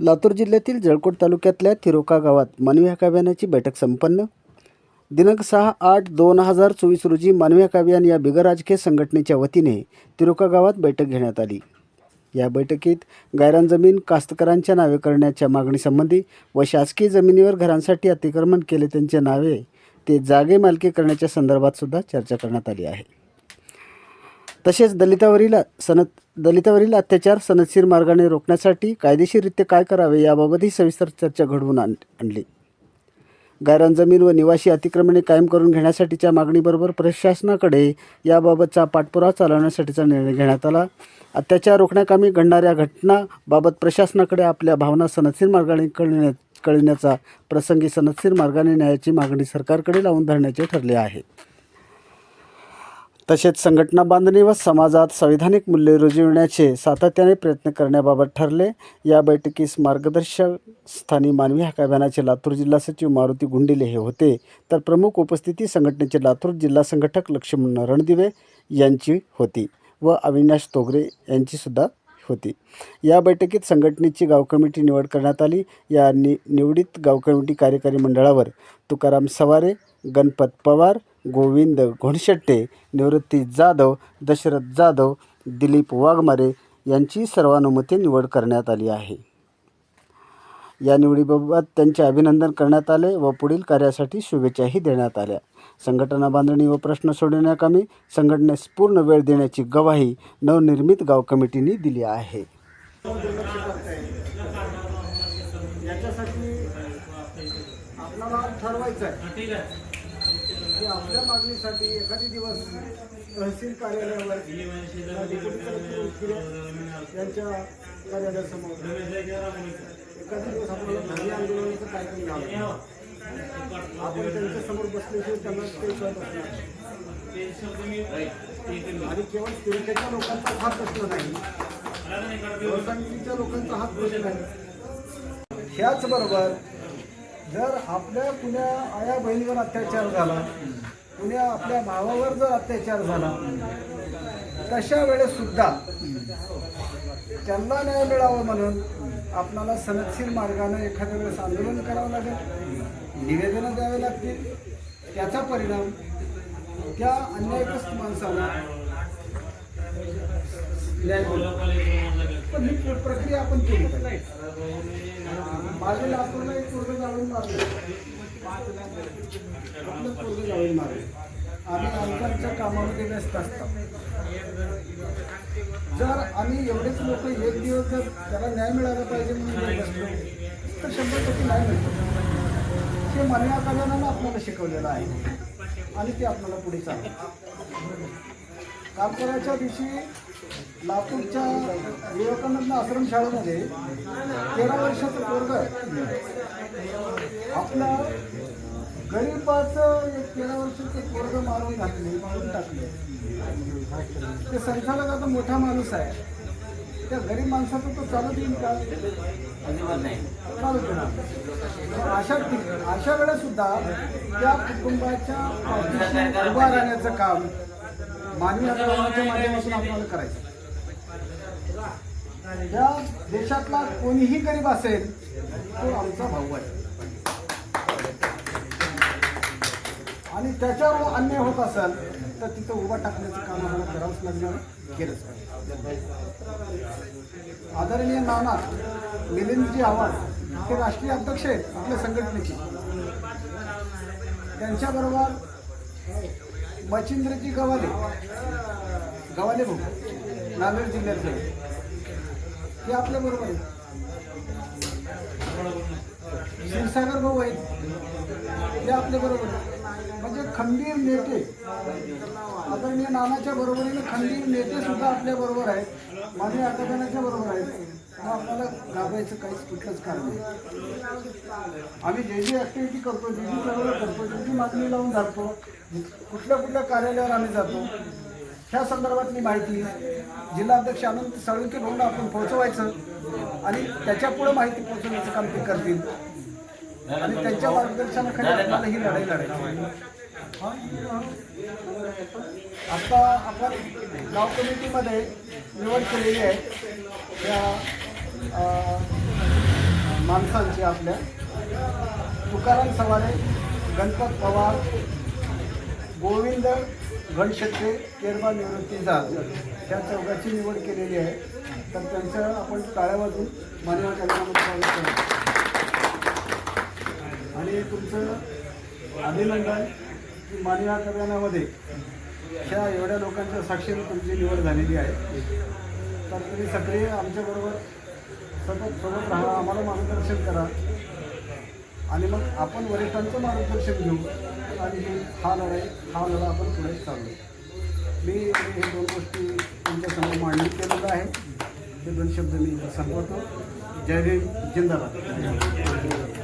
लातूर जिल्ह्यातील जळकोट तालुक्यातल्या थिरोका गावात मानवी हक्क बैठक संपन्न. दिनांक सहा आठ दोन हजार चोवीस रोजी मानवी काव्यान या बिगरराजकीय संघटनेच्या वतीने तिरोका गावात बैठक घेण्यात आली. या बैठकीत गायरान जमीन कास्तकरांच्या नावे करण्याच्या मागणीसंबंधी व शासकीय जमिनीवर घरांसाठी अतिक्रमण केले त्यांच्या नावे ते जागे मालकी करण्याच्या संदर्भात सुद्धा चर्चा करण्यात आली आहे. तसेच दलितावरील सनत दलितावरील अत्याचार सनदशीर मार्गाने रोखण्यासाठी कायदेशीररित्या काय करावे याबाबतही सविस्तर चर्चा घडवून आण आणली. गायरान जमीन व निवासी अतिक्रमणे कायम करून घेण्यासाठीच्या मागणीबरोबर प्रशासनाकडे याबाबतचा पाठपुरावा चालवण्यासाठीचा निर्णय घेण्यात आला. अत्याचार रोखण्याकामी घडणाऱ्या घटनाबाबत प्रशासनाकडे आपल्या भावना सनदशीर मार्गाने कळण्या कळण्याचा प्रसंगी सनदशीर मार्गाने न्यायाची मागणी सरकारकडे लावून धरण्याचे ठरले आहे. तसेच संघटना बांधणी व समाजात संविधानिक मूल्ये रुजविण्याचे सातत्याने प्रयत्न करण्याबाबत ठरले. या बैठकीस मार्गदर्शक स्थानी मानवी हक्क अभियानाचे लातूर जिल्हा सचिव मारुती गुंडिले हे होते. तर प्रमुख उपस्थिती संघटनेचे लातूर जिल्हा संघटक लक्ष्मण रणदिवे यांची होती व अविनाश तोगरे यांचीसुद्धा होती. या बैठकीत संघटनेची गाव कमिटी निवड करण्यात आली. या नि निवडीत गाव कमिटी कार्यकारी मंडळावर तुकाराम सवारे गणपत पवार गोविंद घोणशेट्टे निवृत्ती जाधव दशरथ जाधव दिलीप वाघमारे यांची सर्वानुमते निवड करण्यात आली आहे. या निवडीबाबत त्यांचे अभिनंदन करण्यात आले व पुढील कार्यासाठी शुभेच्छाही देण्यात आल्या. संघटना बांधणी व प्रश्न सोडवण्याकामी संघटनेस पूर्ण वेळ देण्याची गवाही नवनिर्मित गाव कमिटीने दिली आहे. याच्यासाठी आपल्याला ठरवायचं आहे. की आपल्या मागणीसाठी एखादी दिवस तहसील कार्यालयावर यांच्या कार्यालयासमोर एखादी दिवस आपल्याला धान्य आंदोलनाचं कार्यक्रम घ्यावं. आपण त्यांच्यासमोर बसल्याशिवाय त्यांना ते कळत असणार आणि केवळ तिरक्याच्या लोकांचा हात प्रश्न नाही लोकसंख्येच्या लोकांचा हात प्रश्न नाही. ह्याचबरोबर जर आपल्या कुण्या आया बहिणीवर अत्याचार झाला कुण्या आपल्या भावावर जर अत्याचार झाला तशा वेळेस सुद्धा त्यांना न्याय मिळावं म्हणून आपणाला सनदशील मार्गानं एखाद्या वेळेस आंदोलन करावं लागेल निवेदनं द्यावे लागतील. त्याचा परिणाम त्या अन्यायग्रस्त माणसाला न्याय मिळेल पण ही प्र- प्रक्रिया आपण केली पाहिजे. माझे लातूरला एक पोरग जाळून मारले. आपलं पोरग जाळून मारले. आम्ही आमच्या आमच्या कामामध्ये व्यस्त असतात जर आम्ही एवढेच लोक एक दिवस जर त्याला न्याय मिळाला पाहिजे म्हणून बसलो तर शंभर टक्के नाही मिळतो. हे मान्या कल्याणानं आपल्याला शिकवलेलं आहे. आणि ते आपल्याला पुढे चालतं काम करायच्या दिवशी लातूरच्या विवेकानंद आश्रमशाळेमध्ये तेरा वर्षाचं पोरग आपला गरीबाचं एक तेरा वर्षाचं पोरग मारून घातले मारून टाकले. ते संचालक आता मोठा माणूस आहे. त्या गरीब माणसाचं तो चालत येईल का? चालत येणार अशा अशा वेळेसुद्धा त्या कुटुंबाच्या उभा राहण्याचं काम मानवी हक्काच्या माध्यमातून आपल्याला करायचं. या देशातला कोणीही गरीब असेल तो आमचा भाऊ आहे. आणि त्याच्यावर अन्याय होत असेल तर तिथं उभा टाकण्याचं काम आम्हाला करावंच लागणार केलंच पाहिजे. आदरणीय नाना मिलिंदजी आव्हाड हे राष्ट्रीय अध्यक्ष आहेत आपल्या संघटनेचे. त्यांच्याबरोबर मच्छिंद्रजी गवाले गवाले भाऊ. नांदेड जिल्ह्यातले ते आपल्या बरोबर आहे क्षीरसागर भाऊ आहेत. ते आपल्या बरोबर आहे म्हणजे खंबीर नेते. आदरणीय नानाच्या बरोबरीने खंबीर नेते सुद्धा आपल्या बरोबर आहेत. मानवी आकाशनाच्या बरोबर आहेत. आपल्याला घाबरायचं काहीच कुठलंच कारण नाही. आम्ही जे जे ॲक्टिव्हिटी करतो जे जी चळवळ करतो जे जी मागणी लावून धरतो कुठल्या कुठल्या कार्यालयावर आम्ही जातो ह्या संदर्भातली माहिती जिल्हाध्यक्ष आनंद साळुंके भाऊंना आपण पोहोचवायचं आणि त्याच्यापुढं माहिती पोहोचवण्याचं काम ते करतील. आणि त्यांच्या मार्गदर्शनाखाली आपल्याला ही लढाई लढायची आता आपण गाव कमिटीमध्ये निवड केलेली आहे. त्या माणसांची आपल्या. तुकाराम सवारे गणपत पवार गोविंद गणशेट्टे केरबा निवृत्ती जात त्या चौघाची निवड केलेली आहे. तर त्यांचं आपण टाळ्या वाजून मानवा कार्यक्रमात स्वागत आणि तुमचं अभिनंदन की मानवा कल्याणामध्ये ह्या एवढ्या लोकांच्या साक्षीने तुमची निवड झालेली आहे. तर तुम्ही सगळे आमच्याबरोबर सतत सोबत राहा आम्हाला मार्गदर्शन करा. आणि मग आपण वरिष्ठांचं मार्गदर्शन घेऊ. आणि हा लढाई हा लढा आपण पुढे चालू. मी हे दोन गोष्टी तुमच्यासमोर मांडणी केलेलं आहे. हे दोन शब्द मी संपवतो. जय भीम जिंदाबाद.